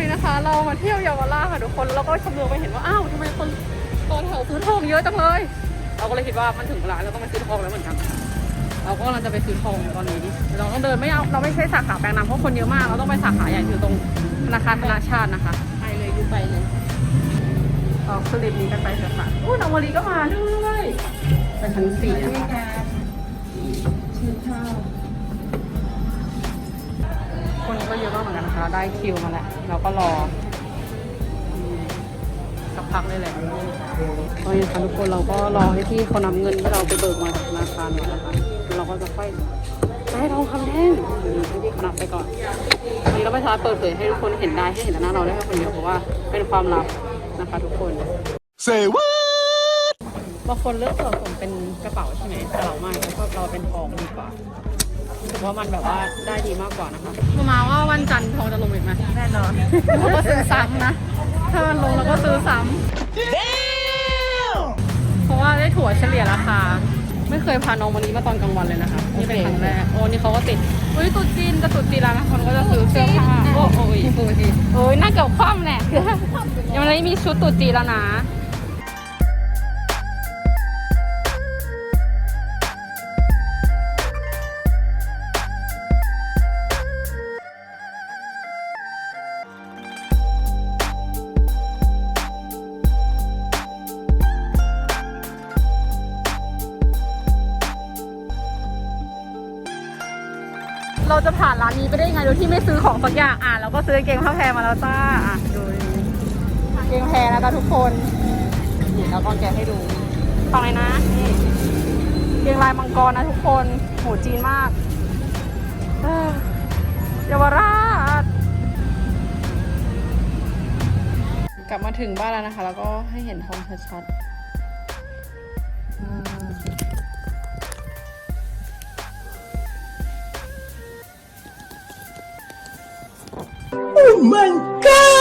นี้นะคะ เรามาเที่ยวเยาวราชค่ะทุกคนแล้วก็ชมเรือไปเห็นว่าอ้าวทำไมคนตอนแถวซื้อทองเยอะจังเลย เราก็เลยคิดว่ามันถึงเวลาเราต้องมาซื้อทองแล้วเหมือนกัน เราก็กำลังจะไปซื้อทองตอนนี้เราต้องเดินไม่เอาเราไม่ใช่สาขาแปลงน้ำเพราะคนเยอะมากเราต้องไปสาขาใหญ่อยู่ตรงธนาคารธนาชาตินะคะไปเลยดูไปเลยเอาสลิปนี้กันไปเถอะค่ะอุ้ยน้องวลีก็มาด้วยไปชั้นสี่นะคะชื่อข้าว ยอะมากเหมือนกันนะคะ ได้คิวมาแล้วเราก็รออืมสักพักเลยแหละตอนนี้ค่ะทุกคนเราก็รอให้ที่เขานำเงินที่เราไปเบิกมาจากธนาคารเนี่ยนะคะแล้วเราก็จะค่อยได้ทองคำแท่งให้ที่เขานับไปก่อนอันนี้เราไม่สามารถเปิดเผยให้ทุกคนเห็นได้ให้เห็นแต่หน้าเราได้แค่คนเดียวเพราะว่าเป็นความลับนะคะทุกคน Say what? บางคนเลือกสะสมเป็นกระเป๋าใช่ไหมแต่เราไม่เพราะเราเป็นทองดีกว่า รู้สึกว่ามันแบบว่าได้ดีมากกว่านะคะมามาว่าวันจันทร์ทองจะลงอีกไหมแน่นอนเราก็ซื้อซ้ำนะ ถ้ามันลงเราก็ซื้อซ้ำเพราะว่าได้ถั่วเฉลี่ยราคา ไม่เคยพาน้องมานี้มาตอนกลางวันเลยนะคะ นี่เป็นครั้งแรก โอ้นี่เขาก็ติดเฮ้ยตุ๊จีนกับตุ๊จีนแล้วนะคนก็จะซื้อเสื้อผ้าโอ้โอ้ยตุ๊จีนโอ้ยน่าเกือบคว่ำแหละยังไม่ได้มีชุดตุ๊จีนแล้วนะ เราจะผ่านร้านนี้ไปได้ยังไงโดยที่ไม่ซื้อของสักอย่างอะเราก็ซื้อกางเกงผ้าแพรมาแล้วจ้าอะดูกางเกงแพรนะคะทุกคนนี่เราก็แกะให้ดูฟังเลยนะนี่เกงลายมังกรนะทุกคนโหจีนมากเอ้อเยาวราชกลับมาถึงบ้านแล้วนะคะ แล้วก็ให้เห็นทองชัดๆ my god!